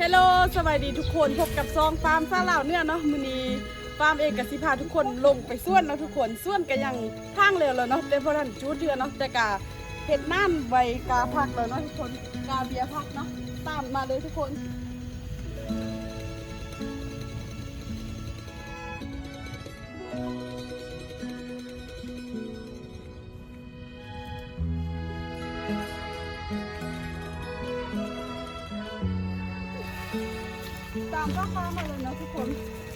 ฮลโลสวัสดีทุกคนพบกับซองฟาร์มซาลาวเนี่ยเนาะมือนี้ฟาร์มเองกับสิพาทุกคนลงไปส่วนเนาะทุกคนส่วนก็ยังทางเร็วแล้วเนาะแต่พอทันจูดเดือนเนาะแต่กาเห็ดน้ำใบกาพักแล้วเนาะทุกคนกาเบียร์พักเนาะตามมาเลยทุกคน ตามข้อคามาเลยเนาะทุกคน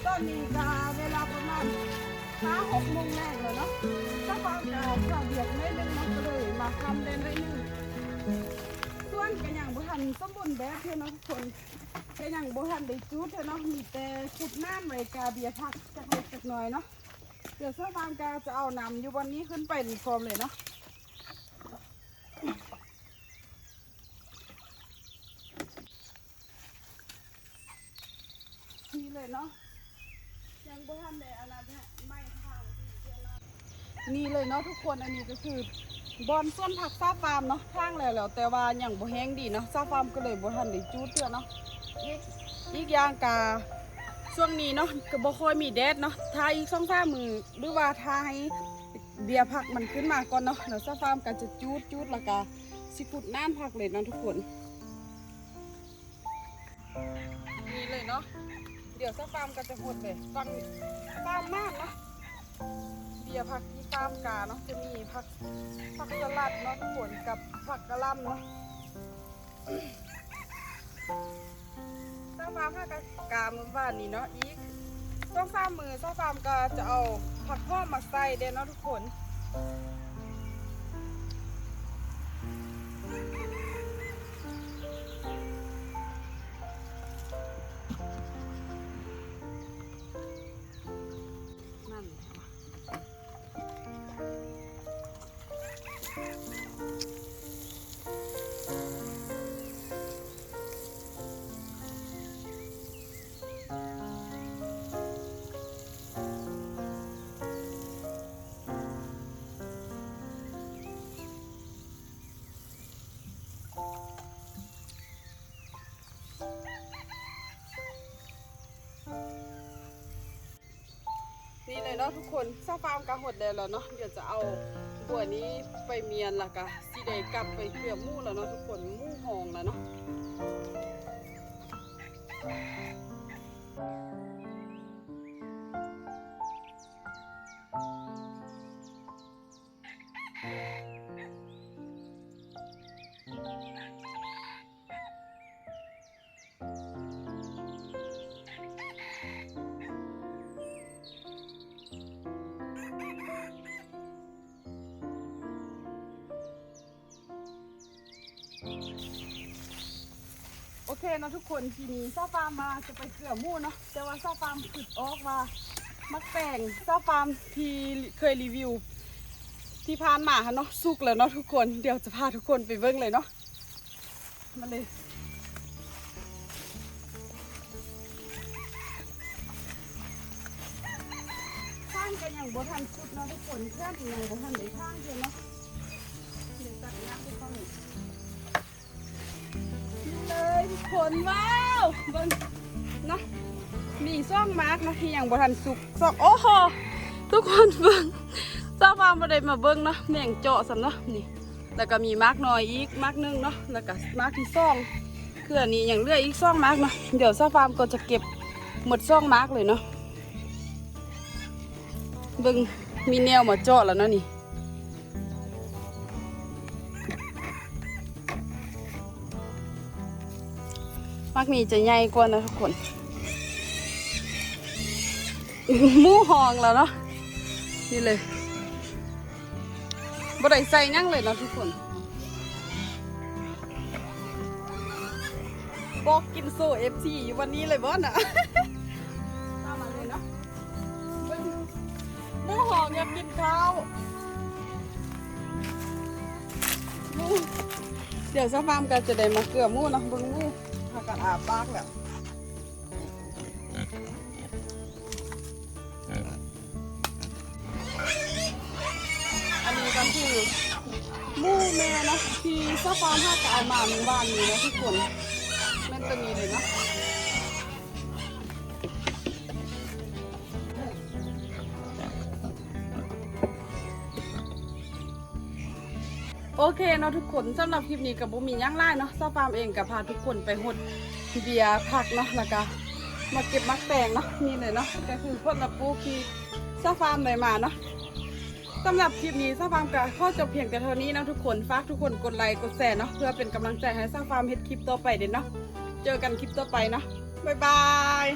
ตอนนี้จะเวลาประมาณห้าหกโมงแรกแล้วเนาะข้อความจะจะเบียดไม่เล่นเนาะก็เลยมาทำเล่นได้หนึ่งส่วนกันอย่างบุหันสมบูรณ์แบบเท่าเนาะทุกคนกันอย่างบุหันได้จูดเท่าเนาะมีแต่ขุดน้ำไว้กาเบียพักจักเล็กจักหน้อยเนาะเดี๋ยวข้อควากาจะเอานำอยู่วันนี้ขึ้นไปในฟอร์มเลยเนาะ นี่ เลยเนาะยังบ่ทันได้อะไรเนี่ยไม่ทางที่เพื่อนเนาะนี่เลยเนาะทุกคนอันนี้ก็คือบอนส้นผักซาฟาร์มเนาะทางแล้วแล้วแต่ว่าอยังบ่แห้งดีเนาะซาฟาร์มก็เลยบ่ทันได้จูดเทื่อเนาะอีกอีกย่างกาช่วงนี้เนาะก็บ่ค่อยมีแดดเนาะถ้าอีก2 3มื้อหรือว่าถ้าให้เบียร์ผักมันขึ้นมาก่อนเนาะแล้วซาฟาร์มก็จะจูดจูดแล้วก็สิขุดน้ำผักเลยเนาะทุกคนนี่เลยเนาะ ดี๋ยวสักฟาร์มก็จะหดเลยฟังฟาร์มมากนะเบียร์ผักที่ฟาร์มกาเนาะจะมีผักผักสลัดเนาะทุกคนกับผักกระล่ำเนาะสักฟาร์มห้ากกาเมื่อวานนี้เนาะอีกต้องฟาร์มมือสักฟาร์มก็จะเอาผักหอมมาใส่เด้เนาะทุกคน นี่เลยเนาะทุกคนซาฟาร์มกะหดแล้วแล้วเนาะเดี๋ยวจะเอาบัวนี้ไปเมียนละกะสีได้กลับไปเกลือมู่แล้วเนาะทุกคนมู่หองแล้วเนาะ โอเคเนาะทุกคนทีนี้ซาฟาร์มมาจะไปเกลือมู่เนาะแต่ว่าซาฟาร์มขุดออกมามักแปลงซาฟาร์มที่เคยรีวิว ที่ผ่านมาค่ะเนาะสุกแล้วเนาะทุกคนเดี๋ยวจะพาทุกคนไปเบิ่งเลยเนาะมาเลยข้างกันอย่างบ่ทันสุดเนาะทุกคนเพื่อนอย่างบ่ทันได้ข้างเดียวเนาะ นว้าวเบิ่งเนาะมีซ่องมาร์กนะที่ยังบ่ทันสุกซ่องโอ้โหทุกคนเบิ่งเจ้าฟาร์มบ่ได้มาเบิ่งเนาะแม่งเจาะสำเนาะนี่แล้วก็มีมาร์กน้อยอีกมาร์กหนึงเนาะแล้วก็มาร์กที่ซ่องคืออันนี้ยังเลืออีกซ่องมาร์กเนาะเดี๋ยวเจ้าฟาร์มก็จะเก็บหมดซ่องมาร์กเลยเนาะเบิ่งมีแนวมาเจาะแล้วเนาะนี่ มักนี่จะใหญ่กว่านะทุกคน มูหองแล้วเนาะ นี่เลยบ่ได้ใส่ยั่งเลยเนาะทุกคนบอกกินโซเอฟซีอยู่วันนี้เลยบ่น่ะตามมาเลยเนาะเบิ่งหมูหอมอยากกินข้าวเดี๋ยวสักฟาร์มกันจะได้มาเกลือมูเนาะเบึงมู กันอาบบ้างแล้วอันนี้ก็คือมูแม่เนะที่สักฟาร์มห้ากเอามาหมู่บ้านนี้นะทุกคน เคเนาะทุกคนสำหรับคลิปนี้กับบุมีย่างไรเนาะซาฟาร์มเองกับพาทุกคนไปหดเบียร์ผักเนาะแล้วก็มาเก็บมักแตงเนาะนี่เลยเนาะก็คือพวกระปูที่ซาฟาร์มได้มาเนาะสำหรับคลิปนี้ซาฟาร์มก็ข้อจบเพียงแต่เท่านี้นะทุกคนฝากทุกคนกดไลค์กดแชร์เนาะเพื่อเป็นกำลังใจให้ซาฟาร์มเฮ็ดคลิปต่อไปเด่นเนาะเจอกันคลิปต่อไปเนาะบ๊ายบาย